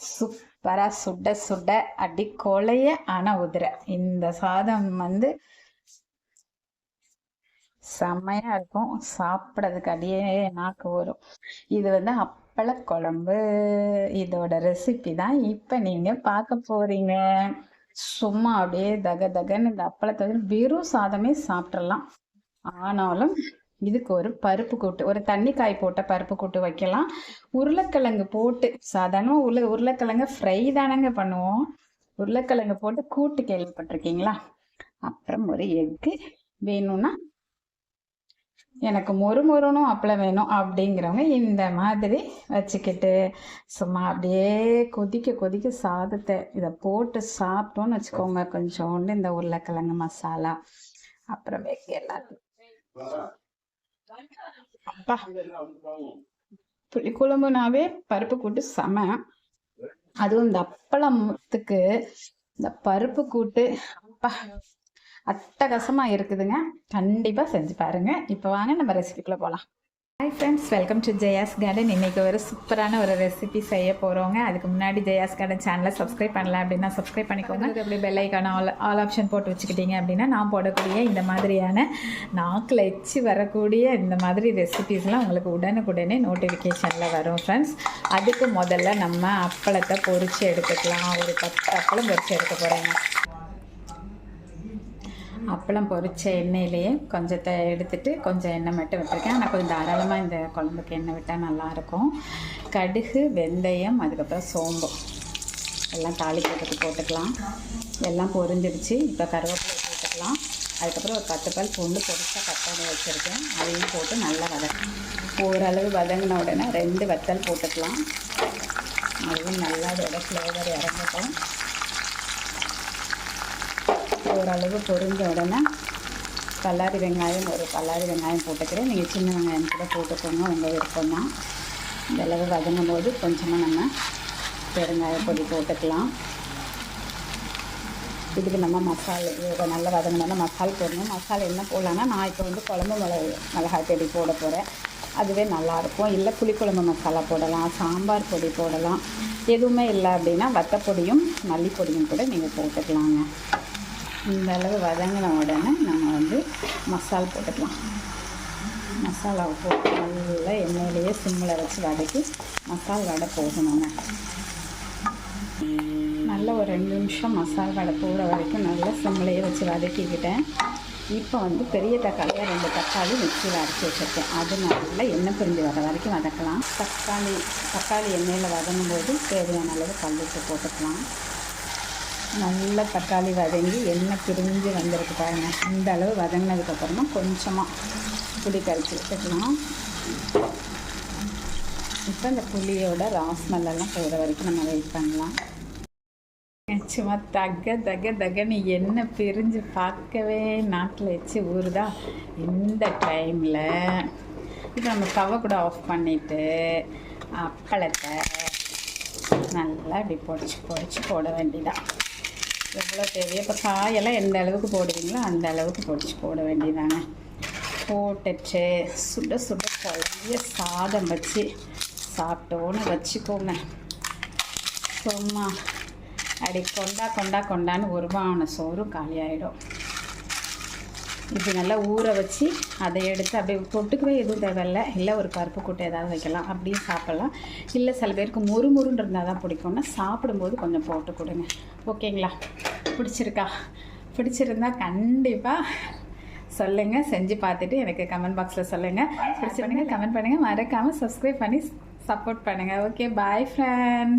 சூப்பராக சுட சுட அடி கொலைய ஆனால் உதிரை. இந்த சாதம் வந்து செம்மையா இருக்கும். சாப்பிட்றதுக்கு அடியே நாக்கு வரும் இது வந்து அப்பள குழம்பு இதோட ரெசிபி தான் இப்போ நீங்க பார்க்க போறீங்க. சும்மா அப்படியே தக தகன்னு இந்த அப்பளத்தை வெறும் சாதமே சாப்பிட்றலாம் ஆனாலும் இதுக்கு ஒரு பருப்பு கூட்டு ஒரு தண்ணி காய் போட்ட பருப்பு கூட்டு வைக்கலாம். உருளைக்கிழங்கு போட்டு சாதாரணமாக உருளை உருளைக்கிழங்கு ஃப்ரை தானங்க பண்ணுவோம். உருளைக்கிழங்கு போட்டு கூட்டு கேள்விப்பட்டிருக்கீங்களா? அப்புறம் ஒரு எக்கு வேணும்னா எனக்கு மொறு மொறுனும் அப்பளம் வேணும் அப்படிங்கிறவங்க இந்த மாதிரி வச்சுக்கிட்டு சும்மா அப்படியே கொதிக்க கொதிக்க சாதத்தை இதை போட்டு சாப்பிட்டோன்னு வச்சுக்கோங்க. கொஞ்சோண்டு இந்த உருளைக்கிழங்கு மசாலா. அப்புறம் வெக்க எல்லாத்தையும் அப்பா. புளிக்குழம்புனாவே பருப்பு கூட்டு செம. அதுவும் இந்த அப்பளத்துக்கு இந்த பருப்பு கூட்டு. அப்பா அட்டகாசமா இருக்குதுங்க. கண்டிப்பா செஞ்சு பாருங்க. இப்போ வாங்க நம்ம ரெசிபிக்குள்ள போகலாம் hi friends welcome to Jaya's garden இன்னைக்கு ஒரு சூப்பரான ஒரு ரெசிபி செய்ய போகிறோங்க அதுக்கு முன்னாடி ஜெயாஸ் கார்டன் சேனலை சப்ஸ்கிரைப் பண்ணல அப்படின்னா சப்ஸ்கிரைப் பண்ணிக்கோங்க. அதுக்கு அப்படி பெல்லைக்கான ஆல் ஆல் ஆப்ஷன் போட்டு வச்சுக்கிட்டீங்க அப்படின்னா நான் போடக்கூடிய இந்த மாதிரியான நாக்கில் எச்சு வரக்கூடிய இந்த மாதிரி ரெசிபிஸ்லாம் உங்களுக்கு உடனுக்குடனே நோட்டிஃபிகேஷனில் வரும் ஃப்ரெண்ட்ஸ் அதுக்கு முதல்ல நம்ம அப்பளத்தை பொறிச்சு எடுத்துக்கலாம். ஒரு பத்து அப்பளம் பொறிச்சு எடுக்க போகிறேங்க அப்பளம் பொறிச்ச எண்ணெயிலேயே கொஞ்சத்தை எடுத்துட்டு கொஞ்சம் எண்ணெய் மட்டும் விட்டுருக்கேன். ஆனால் கொஞ்சம் தாராளமாக இந்த குழம்புக்கு எண்ணெய் விட்டால் நல்லாயிருக்கும். கடுகு வெந்தயம் அதுக்கப்புறம் சோம்பு. எல்லாம் தாளிக்கிறதுக்கு போட்டுக்கலாம். எல்லாம் பொரிஞ்சிடுச்சு. இப்போ கருவேப்பிலை போட்டுக்கலாம். அதுக்கப்புறம் ஒரு பத்து பால் பூண்டு பொரிச்சா கட் வச்சுருக்கேன். அதையும் போட்டு நல்லா வதக்கணும் ஓரளவு வதங்கின உடனே ரெண்டு வத்தல் போட்டுக்கலாம். அதுவும் நல்லா அதோட ஃப்ளேவர் இறங்கட்டும். ஓரளவு பொரிஞ்ச உடனே பல்லாரி வெங்காயம் ஒரு பல்லாரி வெங்காயம் போட்டுக்கிறேன். நீங்கள் சின்ன வெங்காயம் கூட போட்டுக்கோங்க உங்கள் விருப்பம் தான் இந்தளவு வதங்கும் போது கொஞ்சமாக நம்ம பெருங்காய பொடி போட்டுக்கலாம். இதுக்கு நம்ம மசாலா நல்லா வதங்கினா மசால் போடணும். மசாலா என்ன போடலான்னா நான் இப்போ வந்து குழம்பு மிளகு மிளகாய் பொடி போட போகிறேன் அதுவே நல்லாயிருக்கும். இல்லை புளிக்குழம்பு மசாலா போடலாம் சாம்பார் பொடி போடலாம். எதுவுமே இல்லை அப்படின்னா வத்தப்பொடியும் மல்லிப்பொடியும் கூட நீங்கள் போட்டுக்கலாங்க. இந்த அளவு வதங்கின உடனே நம்ம வந்து மசாலா போட்டுக்கலாம். மசாலாவை போட்டு நல்லா எண்ணெயிலேயே சிம்மில் வச்சு வதக்கி மசால் வடை போகணுங்க நல்ல ஒரு ரெண்டு நிமிஷம் மசால் வடை போகிற வரைக்கும் நல்லா சிம்மிலையே வச்சு வதக்கிக்கிட்டேன். இப்போ வந்து பெரிய தக்காளியாக ரெண்டு தக்காளி மிக்சியில் அரைச்சி வச்சுருக்கேன். அது நல்லா எண்ணெய் பிரிஞ்சு வர வரைக்கும் வதக்கலாம். தக்காளி தக்காளி எண்ணெயில் வதங்கும்போது தேவையான அளவு கல்லுப்பு போட்டுக்கலாம். நல்லா தக்காளி வதங்கி எண்ணெய் பிரிஞ்சு வந்திருக்கு பாருங்க. இந்த அளவு வதங்கினதுக்கப்புறமா கொஞ்சமாக புளி கரைச்சி வச்சுக்கலாம் இப்போ இந்த புளியோட ராஸ்மல்லாம் போகிற வரைக்கும் நம்ம வெயிட் பண்ணலாம். சும்மா தக தக தகன்னு எண்ணெய் பிரிஞ்சு பார்க்கவே நாட்டில் வச்சு ஊறுதா. இந்த டைமில் இப்போ நம்ம தவை கூட ஆஃப் பண்ணிவிட்டு அப்பளத்தை நல்லா இப்படி பொடிச்சு பொடிச்சு போட வேண்டியதான் எவ்வளோ தேவையோ. இப்போ காயெல்லாம் எந்த அளவுக்கு போடுவீங்களோ அந்த அளவுக்கு பொடிச்சு போட வேண்டியதாங்க. போட்டுட்டு சுட சுட பழைய சாதம் வச்சு சாப்பிட்டோன்னு வச்சுக்கோங்க. சும்மா அடி கொண்டா கொண்டா கொண்டான்னு ஒரு பானை சோறும் காலியாயிடும். இப்படி நல்லா ஊற வச்சு அதை எடுத்து அப்படியே தொட்டுக்கவே எதுவும் தேவையில்ல. இல்லை ஒரு பருப்பு கூட்டை ஏதாவது வைக்கலாம். அப்படியும் சாப்பிட்லாம். இல்லை சில பேருக்கு முறுமுறுன்னு இருந்தால் தான் பிடிக்கும்னா சாப்பிடும்போது கொஞ்சம் போட்டு கொடுங்க. ஓகேங்களா? பிடிச்சிருக்கா? பிடிச்சிருந்தா கண்டிப்பாக சொல்லுங்கள் செஞ்சு பார்த்துட்டு எனக்கு கமெண்ட் பாக்ஸில் சொல்லுங்கள் பிடிச்சிருந்தீங்க கமெண்ட் பண்ணுங்கள் மறக்காமல் சப்ஸ்கிரைப் பண்ணி சப்போர்ட் பண்ணுங்கள் ஓகே பாய் ஃப்ரெண்ட்ஸ்